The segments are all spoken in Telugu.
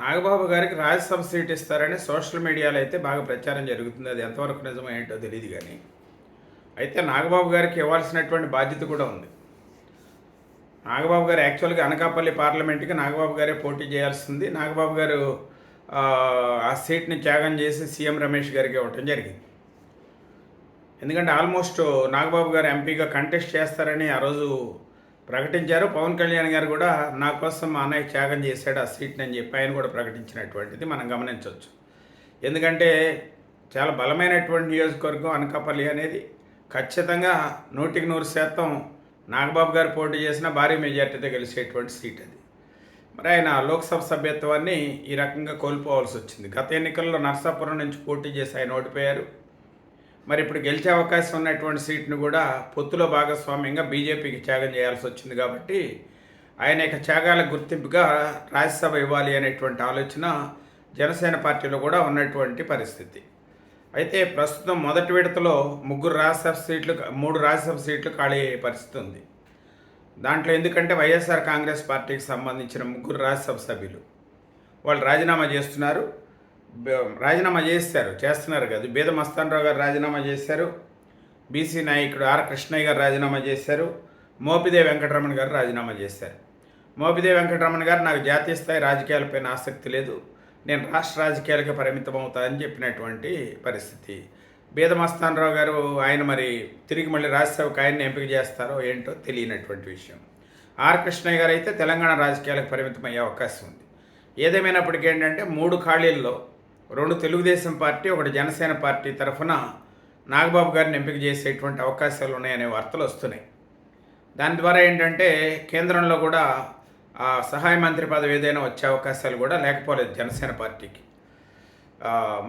నాగబాబు గారికి రాజ్యసభ సీట్ ఇస్తారని సోషల్ మీడియాలో అయితే బాగా ప్రచారం జరుగుతుంది. అది ఎంతవరకు నిజమో ఏంటో తెలియదు కానీ. అయితే నాగబాబు గారికి ఇవ్వాల్సినటువంటి బాధ్యత కూడా ఉంది. నాగబాబు గారు యాక్చువల్గా అనకాపల్లి పార్లమెంట్కి నాగబాబు గారే పోటీ చేయాల్సింది. నాగబాబు గారు ఆ, ఆ సీట్ని త్యాగం చేసి సీఎం రమేష్ గారికి ఇవ్వటం జరిగింది. ఎందుకంటే ఆల్మోస్ట్ నాగబాబు గారు ఎంపీగా కంటెస్ట్ చేస్తారని ఆ రోజు ప్రకటించారు. పవన్ కళ్యాణ్ గారు కూడా నా కోసం మా అన్నయ్య త్యాగం చేశాడు ఆ సీట్ని అని చెప్పి ఆయన కూడా ప్రకటించినటువంటిది మనం గమనించవచ్చు. ఎందుకంటే చాలా బలమైనటువంటి నియోజకవర్గం అనకాపల్లి అనేది ఖచ్చితంగా నూటికి నూరు శాతం నాగబాబు గారు పోటీ చేసిన భారీ మెజార్టీతో గెలిచేటువంటి సీట్ అది. మరి ఆయన లోక్సభ సభ్యత్వాన్ని ఈ రకంగా కోల్పోవాల్సి వచ్చింది. గత ఎన్నికల్లో నర్సాపురం నుంచి పోటీ చేసి ఆయన ఓడిపోయారు. మరి ఇప్పుడు గెలిచే అవకాశం ఉన్నటువంటి సీట్ను కూడా పొత్తులో భాగస్వామ్యంగా బీజేపీకి త్యాగం చేయాల్సి వచ్చింది కాబట్టి ఆయన యొక్క త్యాగాల గుర్తింపుగా రాజ్యసభ ఇవ్వాలి అనేటువంటి ఆలోచన జనసేన పార్టీలో కూడా ఉన్నటువంటి పరిస్థితి. అయితే ప్రస్తుతం మొదటి విడతలో ముగ్గురు రాజ్యసభ సీట్లు మూడు రాజ్యసభ సీట్లు ఖాళీ అయ్యే పరిస్థితి ఉంది. దాంట్లో ఎందుకంటే వైఎస్ఆర్ కాంగ్రెస్ పార్టీకి సంబంధించిన ముగ్గురు రాజ్యసభ సభ్యులు. వాళ్ళు రాజీనామా చేస్తున్నారు. రాజీనామా చేస్తారు చేస్తున్నారు కదా. బీద మస్తానరావు గారు రాజీనామా చేశారు బీసీ నాయకుడు ఆర్ కృష్ణయ్య గారు రాజీనామా చేశారు మోపిదే వెంకటరమణ గారు రాజీనామా చేశారు. మోపిదే వెంకటరమణ గారు నాకు జాతీయ స్థాయి రాజకీయాలపైన ఆసక్తి లేదు. నేను రాష్ట్ర రాజకీయాలకే పరిమితం అవుతానని చెప్పినటువంటి పరిస్థితి. బీద మస్తానరావు గారు ఆయన మరి తిరిగి మళ్ళీ రాజ్యసభకు ఆయన్ని ఎంపిక చేస్తారో ఏంటో తెలియనటువంటి విషయం. ఆర్ కృష్ణయ్య గారు అయితే తెలంగాణ రాజకీయాలకు పరిమితం అయ్యే అవకాశం ఉంది. ఏదేమైనప్పటికీ ఏంటంటే మూడు ఖాళీల్లో రెండు తెలుగుదేశం పార్టీ ఒకటి జనసేన పార్టీ తరఫున నాగబాబు గారిని ఎంపిక చేసేటువంటి అవకాశాలు ఉన్నాయనే వార్తలు వస్తున్నాయి. దాని ద్వారా ఏంటంటే కేంద్రంలో కూడా ఆ సహాయ మంత్రి పదవి ఏదైనా వచ్చే అవకాశాలు కూడా లేకపోలేదు జనసేన పార్టీకి.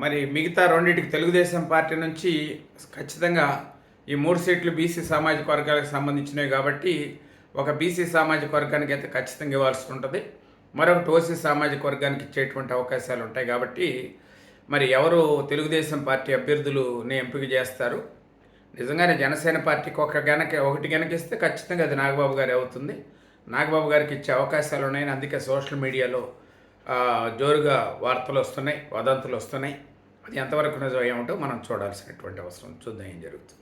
మరి మిగతా రెండింటికి తెలుగుదేశం పార్టీ నుంచి ఖచ్చితంగా ఈ మూడు సీట్లు బీసీ సామాజిక వర్గాలకు సంబంధించినవి కాబట్టి ఒక బీసీ సామాజిక వర్గానికి అయితే ఖచ్చితంగా ఇవ్వాల్సి ఉంటుంది. మరొకటి ఓసీ సామాజిక వర్గానికి ఇచ్చేటువంటి అవకాశాలు ఉంటాయి కాబట్టి మరి ఎవరు తెలుగుదేశం పార్టీ అభ్యర్థులని ఎంపిక చేస్తారు? నిజంగానే జనసేన పార్టీకి ఒక గనక ఒకటి గనకిస్తే ఖచ్చితంగా అది నాగబాబు గారి అవుతుంది. నాగబాబు గారికి ఇచ్చే అవకాశాలు ఉన్నాయని అందుకే సోషల్ మీడియాలో జోరుగా వార్తలు వస్తున్నాయి వదంతులు వస్తున్నాయి. అది ఎంతవరకు నిజం ఏమిటో మనం చూడాల్సినటువంటి అవసరం చూద్దాం ఏం జరుగుతుంది.